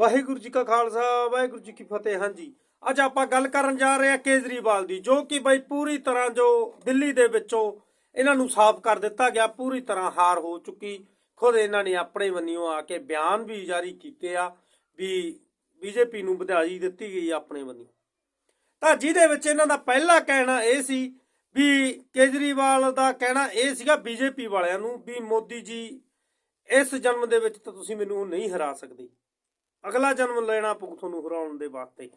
ਵਾਹਿਗੁਰੂ ਜੀ ਕਾ ਖਾਲਸਾ, ਵਾਹਿਗੁਰੂ ਜੀ ਕੀ ਫਤਿਹ। ਹਾਂਜੀ, ਅੱਜ ਆਪਾਂ ਗੱਲ ਕਰਨ ਜਾ ਰਹੇ ਹਾਂ ਕੇਜਰੀਵਾਲ ਦੀ, ਜੋ ਕਿ ਬਈ ਪੂਰੀ ਤਰ੍ਹਾਂ ਜੋ ਦਿੱਲੀ ਦੇ ਵਿੱਚੋਂ ਇਹਨਾਂ ਨੂੰ ਸਾਫ਼ ਕਰ ਦਿੱਤਾ ਗਿਆ, ਪੂਰੀ ਤਰ੍ਹਾਂ ਹਾਰ ਹੋ ਚੁੱਕੀ। ਖੁਦ ਇਹਨਾਂ ਨੇ ਆਪਣੇ ਵੱਲੋਂ ਆ ਕੇ ਬਿਆਨ ਵੀ ਜਾਰੀ ਕੀਤੇ ਆ ਵੀ ਬੀਜੇਪੀ ਨੂੰ ਵਧਾਈ ਦਿੱਤੀ ਗਈ ਆਪਣੇ ਵੱਲੋਂ। ਤਾਂ ਜਿਹਦੇ ਵਿੱਚ ਇਹਨਾਂ ਦਾ ਪਹਿਲਾ ਕਹਿਣਾ ਇਹ ਸੀ ਵੀ ਕੇਜਰੀਵਾਲ ਦਾ ਕਹਿਣਾ ਇਹ ਸੀਗਾ ਬੀਜੇਪੀ ਵਾਲਿਆਂ ਨੂੰ ਵੀ ਮੋਦੀ ਜੀ, ਇਸ ਜਨਮ ਦੇ ਵਿੱਚ ਤਾਂ ਤੁਸੀਂ ਮੈਨੂੰ ਨਹੀਂ ਹਰਾ ਸਕਦੇ। ਅਗਲਾ ਜਨਮ ਲੈਣਾ ਪਊ ਤੁਹਾਨੂੰ ਹਰਾਉਣ ਦੇ ਵਾਸਤੇ।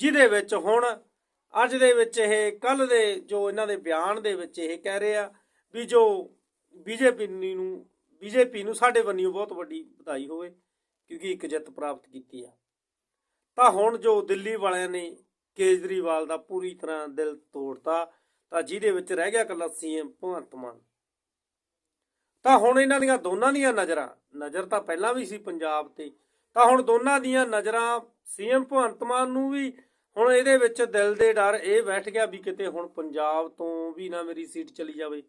ਜਿਹਦੇ ਵਿੱਚ ਹੁਣ ਅੱਜ ਦੇ ਵਿੱਚ ਇਹ ਕੱਲ ਦੇ ਜੋ ਇਹਨਾਂ ਦੇ ਬਿਆਨ ਦੇ ਵਿੱਚ ਇਹ ਕਹਿ ਰਹੇ ਆ ਵੀ ਜੋ ਬੀਜੇਪੀ ਨੂੰ ਬੀਜੇਪੀ ਨੂੰ ਸਾਡੇ ਵੱਲੋਂ ਬਹੁਤ ਵੱਡੀ ਵਧਾਈ ਹੋਵੇ, ਕਿਉਂਕਿ ਇੱਕ ਜਿੱਤ ਪ੍ਰਾਪਤ ਕੀਤੀ ਆ। ਤਾਂ ਹੁਣ ਜੋ ਦਿੱਲੀ ਵਾਲਿਆਂ ਨੇ ਕੇਜਰੀਵਾਲ ਦਾ ਪੂਰੀ ਤਰ੍ਹਾਂ ਦਿਲ ਤੋੜਤਾ, ਤਾਂ ਜਿਹਦੇ ਵਿੱਚ ਰਹਿ ਗਿਆ ਕੱਲਾ ਸੀਐਮ ਭਗਵੰਤ ਮਾਨ। ਤਾਂ ਹੁਣ ਇਹਨਾਂ ਦੀਆਂ ਦੋਨਾਂ ਦੀਆਂ ਨਜ਼ਰਾਂ, ਨਜ਼ਰ ਤਾਂ ਪਹਿਲਾਂ ਵੀ ਸੀ ਪੰਜਾਬ ਤੇ ਤਾਂ ਹੁਣ ਦੋਨਾਂ ਦੀਆਂ ਨਜ਼ਰਾਂ ਸੀਐਮ ਭਗਵੰਤ ਮਾਨ ਨੂੰ ਵੀ, ਹੁਣ ਇਹਦੇ ਵਿੱਚ ਦਿਲ ਦੇ ਡਰ ਇਹ ਬੈਠ ਗਿਆ ਵੀ ਕਿਤੇ ਹੁਣ ਪੰਜਾਬ ਤੋਂ ਵੀ ਨਾ ਮੇਰੀ ਸੀਟ ਚਲੀ ਜਾਵੇ,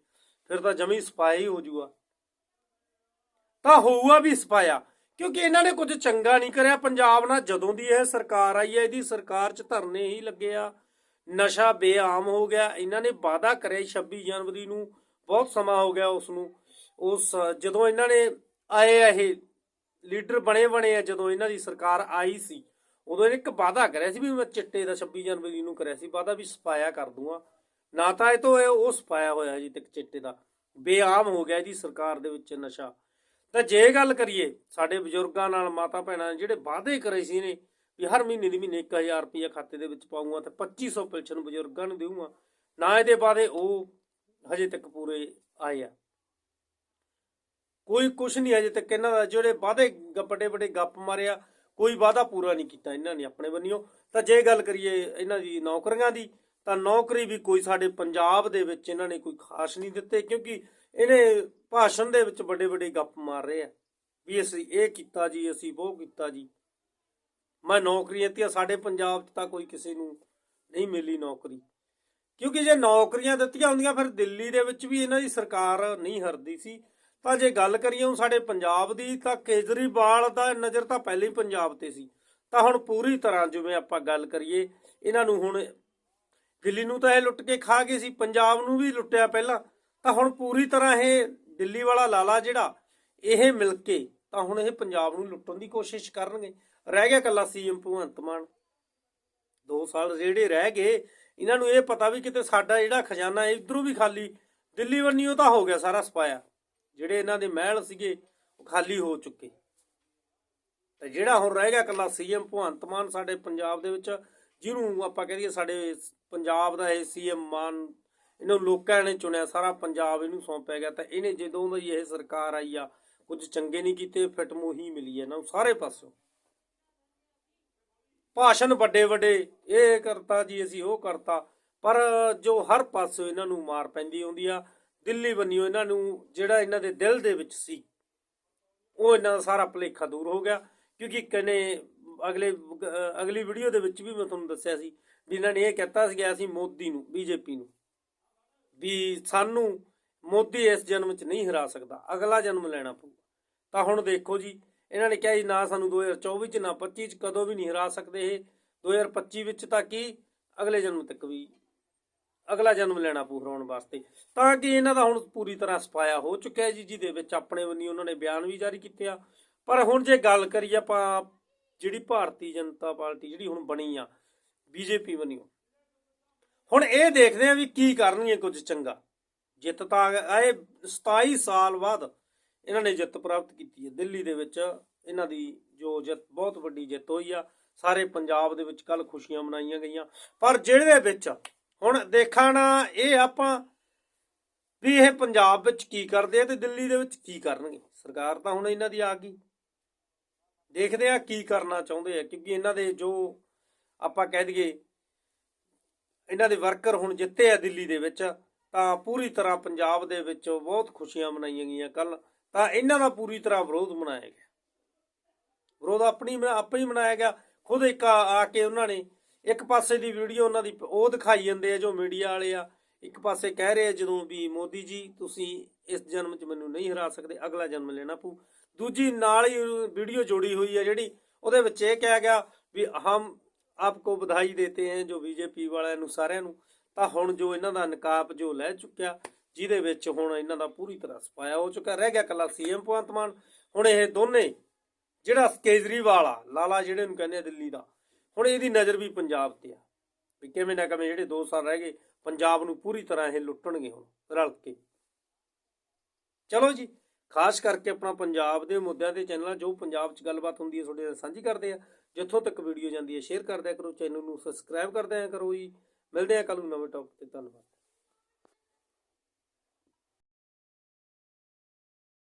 ਫਿਰ ਤਾਂ ਜਮੀ ਸਪਾਈ ਹੋ ਜੂਗਾ ਤਾਂ ਹੋਊਗਾ ਵੀ ਸਪਾਇਆ, ਕਿਉਂਕਿ ਇਹਨਾਂ ਨੇ ਕੁਝ ਚੰਗਾ ਨਹੀਂ ਕਰਿਆ, ਪੰਜਾਬ ਨਾਲ ਜਦੋਂ ਦੀ ਇਹ ਸਰਕਾਰ ਆਈ ਹੈ, ਇਹਦੀ ਸਰਕਾਰ 'ਚ ਧਰਨੇ ਹੀ ਲੱਗੇ ਆ, ਨਸ਼ਾ ਬੇਆਮ ਹੋ ਗਿਆ, ਇਹਨਾਂ ਨੇ ਵਾਅਦਾ ਕਰਿਆ 26 ਜਨਵਰੀ ਨੂੰ, ਬਹੁਤ ਸਮਾਂ ਹੋ ਗਿਆ ਉਸ ਨੂੰ, ਉਸ ਜਦੋਂ ਇਹਨਾਂ ਨੇ ਆਏ ਇਹ ਲੀਡਰ ਬਣੇ ਬਣੇ ਆ ਜਦੋਂ ਇਹਨਾਂ ਦੀ ਸਰਕਾਰ ਆਈ ਸੀ, ਉਦੋਂ ਇਹਨੇ ਇੱਕ ਵਾਅਦਾ ਕਰਿਆ ਸੀ ਵੀ ਮੈਂ ਚਿੱਟੇ ਦਾ 26 ਜਨਵਰੀ ਨੂੰ ਕਰਿਆ ਸੀ, ਵਾਅਦਾ ਵੀ ਸਫਾਇਆ ਕਰ ਦੂੰਗਾ। ਨਾ ਤਾਂ ਇਹ ਤੋਂ ਉਹ ਸਫਾਇਆ ਹੋਇਆ ਜੀ ਤੱਕ ਚਿੱਟੇ ਦਾ। ਬੇਆਮ ਹੋ ਗਿਆ ਜੀ ਸਰਕਾਰ ਦੇ ਵਿੱਚ ਨਸ਼ਾ। ਤਾਂ ਜੇ ਗੱਲ ਕਰੀਏ, ਸਾਡੇ ਬਜ਼ੁਰਗਾਂ ਨਾਲ ਮਾਤਾ ਭੈਣਾਂ ਨੇ ਜਿਹੜੇ ਵਾਅਦੇ ਕਰੇ ਸੀ ਨੇ ਵੀ ਹਰ ਮਹੀਨੇ ਦੀ ਮਹੀਨੇ 1000 ਰੁਪਏ ਖਾਤੇ ਦੇ ਵਿੱਚ ਪਾਉਂਗਾ ਤੇ 2500 ਪੈਨਸ਼ਨ ਬਜ਼ੁਰਗਾਂ ਨੂੰ ਦੇਵਾਂਗਾ ਨਾ ਇਹਦੇ ਵਾਅਦੇ ਉਹ ਹਜੇ ਤੱਕ ਪੂਰੇ ਆਏ ਆ। ਕੋਈ ਕੁਛ ਨਹੀਂ ਅਜੇ ਤੱਕ ਇਹਨਾਂ ਦਾ। ਜਿਹੜੇ ਵਾਅਦੇ ਵੱਡੇ ਵੱਡੇ ਗੱਪ ਮਾਰਿਆ, ਕੋਈ ਵਾਅਦਾ ਪੂਰਾ ਨਹੀਂ ਕੀਤਾ ਇਹਨਾਂ ਨੇ ਆਪਣੇ ਬੰਨਿਓ ਤਾਂ ਜੇ ਗੱਲ ਕਰੀਏ ਇਹਨਾਂ ਦੀ ਨੌਕਰੀਆਂ ਦੀ, ਤਾਂ ਨੌਕਰੀ ਵੀ ਕੋਈ ਸਾਡੇ ਪੰਜਾਬ ਦੇ ਵਿੱਚ ਇਹਨਾਂ ਨੇ ਕੋਈ ਖਾਸ ਨਹੀਂ ਦਿੱਤੇ, ਕਿਉਂਕਿ ਇਹਨੇ ਭਾਸ਼ਣ ਦੇ ਵਿੱਚ ਵੱਡੇ ਵੱਡੇ ਗੱਪ ਮਾਰ ਰਹੇ ਆ। ਵੀ ਅਸੀਂ ਇਹ ਕੀਤਾ ਜੀ, ਅਸੀਂ ਉਹ ਕੀਤਾ ਜੀ। ਮੈਂ ਨੌਕਰੀਆਂ ਦਿੱਤੀਆਂ, ਸਾਡੇ ਪੰਜਾਬ 'ਚ ਤਾਂ ਕੋਈ ਕਿਸੇ ਨੂੰ ਨਹੀਂ ਮਿਲੀ ਨੌਕਰੀ। ਕਿਉਂਕਿ ਜੇ ਨੌਕਰੀਆਂ ਦਿੱਤੀਆਂ ਹੁੰਦੀਆਂ, ਫਿਰ ਦਿੱਲੀ ਦੇ ਵਿੱਚ ਵੀ ਇਹਨਾਂ ਦੀ ਸਰਕਾਰ ਨਹੀਂ ਹਰਦੀ ਸੀ। ਤਾਂ ਜੇ ਗੱਲ ਕਰੀਏ ਹੁਣ ਸਾਡੇ ਪੰਜਾਬ ਦੀ, ਤਾਂ ਕੇਜਰੀਵਾਲ ਦਾ ਨਜ਼ਰ ਤਾਂ ਪਹਿਲਾਂ ਹੀ ਪੰਜਾਬ ਤੇ ਸੀ। ਤਾਂ ਹੁਣ ਪੂਰੀ ਤਰ੍ਹਾਂ ਜਿਵੇਂ ਆਪਾਂ ਗੱਲ ਕਰੀਏ, ਇਹਨਾਂ ਨੂੰ ਹੁਣ ਦਿੱਲੀ ਨੂੰ ਤਾਂ ਇਹ ਲੁੱਟ ਕੇ ਖਾ ਗਏ ਸੀ, ਪੰਜਾਬ ਨੂੰ ਵੀ ਲੁੱਟਿਆ ਪਹਿਲਾਂ। ਤਾਂ ਹੁਣ ਪੂਰੀ ਤਰ੍ਹਾਂ ਇਹ ਦਿੱਲੀ ਵਾਲਾ ਲਾਲਾ ਜਿਹੜਾ, ਇਹ ਮਿਲ ਕੇ ਤਾਂ ਹੁਣ ਇਹ ਪੰਜਾਬ ਨੂੰ ਲੁੱਟਣ ਦੀ ਕੋਸ਼ਿਸ਼ ਕਰਨਗੇ। ਰਹਿ ਗਿਆ ਕੱਲਾ ਸੀਐਮ ਭਗਵੰਤ ਮਾਨ। 2 ਸਾਲ ਜਿਹੜੇ ਰਹਿ ਗਏ, ਇਹਨਾਂ ਨੂੰ ਇਹ ਪਤਾ ਵੀ ਕਿਤੇ ਸਾਡਾ ਜਿਹੜਾ ਖਜ਼ਾਨਾ ਇਧਰੋਂ ਵੀ ਖਾਲੀ, ਦਿੱਲੀ ਵੰਨੀਓ ਤਾਂ ਹੋ ਗਿਆ ਸਾਰਾ ਸਪਾਇਆ। ਜਿਹੜੇ ਇਹਨਾਂ ਦੇ ਮਹਿਲ ਸੀਗੇ, ਉਹ ਖਾਲੀ ਹੋ ਚੁੱਕੇ। ਤੇ ਜਿਹੜਾ ਹੁਣ ਰਹਿ ਗਿਆ ਕੱਲਾ ਸੀਐਮ ਭਗਵੰਤ ਮਾਨ ਸਾਡੇ ਪੰਜਾਬ ਦੇ ਵਿੱਚ, ਜਿਹਨੂੰ ਆਪਾਂ ਕਹ ਸਾਡੇ ਪੰਜਾਬ ਦਾ ਇਹ ਸੀਐਮ ਮਾਨ, ਇਹਨੂੰ ਲੋਕਾਂ ਨੇ ਚੁਣਿਆ, ਸਾਰਾ ਪੰਜਾਬ ਇਹਨੂੰ ਸੌਂਪਿਆ ਗਿਆ। ਤਾਂ ਇਹਨੇ ਜਦੋਂ ਦੀ ਇਹ ਸਰਕਾਰ ਆਈ ਆ, ਕੁਝ ਚੰਗੇ ਨਹੀਂ ਕੀਤੇ, ਫਿੱਟ ਮੂੰਹ ਮਿਲੀ ਹੈ ਇਹਨਾਂ ਨੂੰ ਸਾਰੇ ਪਾਸੋਂ। ਭਾਸ਼ਣ ਵੱਡੇ ਵੱਡੇ, ਇਹ ਕਰਤਾ ਜੀ, ਅਸੀਂ ਉਹ ਕਰਤਾ, ਪਰ ਜੋ ਹਰ ਪਾਸੋਂ ਇਹਨਾਂ ਨੂੰ ਮਾਰ ਪੈਂਦੀ ਹੁੰਦੀ ਆ ਦਿੱਲੀ ਬੰਨਿਓ ਇਹਨਾਂ ਨੂੰ, ਜਿਹੜਾ ਇਹਨਾਂ ਦੇ ਦਿਲ ਦੇ ਵਿੱਚ ਸੀ, ਉਹ ਇਹਨਾਂ ਦਾ ਸਾਰਾ ਭੁਲੇਖਾ ਦੂਰ ਹੋ ਗਿਆ। ਕਿਉਂਕਿ ਕਨੇ ਅਗਲੇ ਅਗਲੀ ਵੀਡੀਓ ਦੇ ਵਿੱਚ ਵੀ ਮੈਂ ਤੁਹਾਨੂੰ ਦੱਸਿਆ ਸੀ ਵੀ ਇਹਨਾਂ ਨੇ ਇਹ ਕਹਿਤਾ ਸੀ ਗਿਆ ਸੀ ਮੋਦੀ ਨੂੰ, ਬੀਜੇਪੀ ਨੂੰ, ਵੀ ਸਾਨੂੰ ਮੋਦੀ ਇਸ ਜਨਮ 'ਚ ਨਹੀਂ ਹਰਾ ਸਕਦਾ, ਅਗਲਾ ਜਨਮ ਲੈਣਾ ਪਊ। ਤਾਂ ਹੁਣ ਦੇਖੋ ਜੀ, ਇਹਨਾਂ ਨੇ ਕਿਹਾ ਜੀ, ਨਾ ਸਾਨੂੰ 2024 'ਚ, ਨਾ 25 'ਚ, ਕਦੋਂ ਵੀ ਨਹੀਂ ਹਰਾ ਸਕਦੇ ਇਹ। 2025 ਵਿੱਚ ਤਾਂ ਕੀ, ਅਗਲੇ ਜਨਮ ਤੱਕ ਵੀ ਅਗਲਾ ਜਨਮ ਲੈਣਾ ਪੂਰਾਉਣ ਵਾਸਤੇ। ਤਾਂ ਕਿ ਇਹਨਾਂ ਦਾ ਹੁਣ ਪੂਰੀ ਤਰ੍ਹਾਂ ਸਫਾਇਆ ਹੋ ਚੁੱਕਿਆ ਜੀ, ਜਿਹਦੇ ਵਿੱਚ ਆਪਣੇ ਵੱਲੋਂ ਉਹਨਾਂ ਨੇ ਬਿਆਨ ਵੀ ਜਾਰੀ ਕੀਤੇ ਆ। ਪਰ ਹੁਣ ਜੇ ਗੱਲ ਕਰੀਏ ਆਪਾਂ ਜਿਹੜੀ ਭਾਰਤੀ ਜਨਤਾ ਪਾਰਟੀ ਜਿਹੜੀ ਹੁਣ ਬਣੀ ਆ ਬੀਜੇਪੀ ਵੱਲੋਂ। ਹੁਣ ਇਹ ਦੇਖਦੇ ਆ ਵੀ ਕੀ ਕਰਨਗੇ ਕੁਝ ਚੰਗਾ। ਜਿੱਤ ਤਾਂ ਆਏ 27 ਸਾਲ ਬਾਅਦ ਇਹਨਾਂ ਨੇ ਜਿੱਤ ਪ੍ਰਾਪਤ ਕੀਤੀ ਹੈ। ਦਿੱਲੀ ਦੇ ਵਿੱਚ ਇਹਨਾਂ ਦੀ ਜੋ ਜਿੱਤ, ਬਹੁਤ ਵੱਡੀ ਜਿੱਤ ਹੋਈ ਆ। ਸਾਰੇ ਪੰਜਾਬ ਦੇ ਵਿੱਚ ਕੱਲ ਖੁਸ਼ੀਆਂ ਮਨਾਈਆਂ ਗਈਆਂ। ਪਰ ਜਿਹੜੇ ਵਿੱਚ ਹੁਣ ਦੇਖਣਾ ਇਹ ਆਪਾਂ ਵੀ ਇਹ ਪੰਜਾਬ ਵਿੱਚ ਕੀ ਕਰਦੇ ਆ ਤੇ ਦਿੱਲੀ ਦੇ ਵਿੱਚ ਕੀ ਕਰਨਗੇ? ਸਰਕਾਰ ਤਾਂ ਹੁਣ ਇਹਨਾਂ ਦੀ ਆ ਗਈ। ਦੇਖਦੇ ਆ ਕੀ ਕਰਨਾ ਚਾਹੁੰਦੇ ਆ, ਕਿਉਂਕਿ ਇਹਨਾਂ ਦੇ ਜੋ ਆਪਾਂ ਕਹਿ ਦਈਏ, ਇਹਨਾਂ ਦੇ ਵਰਕਰ ਹੁਣ ਜਿੱਤੇ ਆ ਦਿੱਲੀ ਦੇ ਵਿੱਚ, ਤਾਂ ਪੂਰੀ ਤਰ੍ਹਾਂ ਪੰਜਾਬ ਦੇ ਵਿੱਚ ਬਹੁਤ ਖੁਸ਼ੀਆਂ ਮਨਾਈਆਂ ਗਈਆਂ ਕੱਲ ਤਾਂ ਇਹਨਾਂ ਦਾ ਪੂਰੀ ਤਰ੍ਹਾਂ ਵਿਰੋਧ ਮਨਾਇਆ ਗਿਆ। ਵਿਰੋਧ ਆਪਣੀ ਆਪੇ ਹੀ ਮਨਾਇਆ ਗਿਆ। ਖੁਦ ਇੱਕ ਆ ਆ ਕੇ ਉਹਨਾਂ ਨੇ ਇੱਕ ਪਾਸੇ ਦੀ ਵੀਡੀਓ ਉਹਨਾਂ ਦੀ, ਉਹ ਦਿਖਾਈ ਜਾਂਦੇ ਆ ਜੋ ਮੀਡੀਆ ਵਾਲੇ ਆ, ਇੱਕ ਪਾਸੇ ਕਹਿ ਰਹੇ ਆ ਜਦੋਂ ਵੀ ਮੋਦੀ ਜੀ, ਤੁਸੀਂ ਇਸ ਜਨਮ 'ਚ ਮੈਨੂੰ ਨਹੀਂ ਹਰਾ ਸਕਦੇ, ਅਗਲਾ ਜਨਮ ਲੈਣਾ ਪਊ। ਦੂਜੀ ਨਾਲ ਹੀ ਵੀਡੀਓ ਜੋੜੀ ਹੋਈ ਆ ਜਿਹੜੀ, ਉਹਦੇ ਵਿੱਚ ਇਹ ਕਿਹਾ ਗਿਆ ਵੀ ਹਮ ਆਪਕੋ ਵਧਾਈ ਦੇਤੇ ਹੈ ਜੋ ਬੀਜੇਪੀ ਵਾਲਿਆਂ ਨੂੰ, ਸਾਰਿਆਂ ਨੂੰ। ਤਾਂ ਹੁਣ ਜੋ ਇਹਨਾਂ ਦਾ ਨਕਾਬ ਜੋ ਲੈ ਚੁੱਕਿਆ, ਜਿਹਦੇ ਵਿੱਚ ਹੁਣ ਇਹਨਾਂ ਦਾ ਪੂਰੀ ਤਰ੍ਹਾਂ ਸਪਾਇਆ ਹੋ ਚੁੱਕਾ, ਰਹਿ ਗਿਆ ਕੱਲਾ ਸੀਐਮ ਭਗਵੰਤ ਮਾਨ। ਹੁਣ ਇਹ ਦੋਨੇ, ਜਿਹੜਾ ਕੇਜਰੀਵਾਲ ਆ, ਲਾਲਾ ਜਿਹੜੇ ਨੂੰ ਕਹਿੰਦੇ ਆ ਦਿੱਲੀ ਦਾ ਹੁਣ ਇਹਦੀ ਨਜ਼ਰ ਵੀ ਪੰਜਾਬ ਤੇ ਆ। ਵੀ ਕਿਵੇਂ ਨਾ ਕਿਵੇਂ ਜਿਹੜੇ 2 ਸਾਲ ਰਹਿ ਗਏ, ਪੰਜਾਬ ਨੂੰ ਪੂਰੀ ਤਰ੍ਹਾਂ ਇਹ ਲੁੱਟਣਗੇ ਹੁਣ, ਰਲ ਕੇ। ਚਲੋ ਜੀ, ਖਾਸ ਕਰਕੇ ਆਪਣਾ ਪੰਜਾਬ ਦੇ ਮੁੱਦਿਆਂ ਤੇ ਚੈਨਲਾਂ, ਜੋ ਪੰਜਾਬ 'ਚ ਗੱਲਬਾਤ ਹੁੰਦੀ ਹੈ, ਤੁਹਾਡੇ ਨਾਲ ਸਾਂਝੀ ਕਰਦੇ ਆ ਜਿੱਥੋਂ ਤੱਕ ਵੀਡੀਓ ਜਾਂਦੀ ਹੈ, ਸ਼ੇਅਰ ਕਰਦਿਆ ਕਰੋ, ਚੈਨਲ ਨੂੰ ਸਬਸਕ੍ਰਾਈਬ ਕਰਦਿਆ ਕਰੋ ਜੀ। ਮਿਲਦੇ ਆ ਕੱਲ ਨੂੰ ਨਵੇਂ ਟੌਪਿਕ ਤੇ, ਧੰਨਵਾਦ।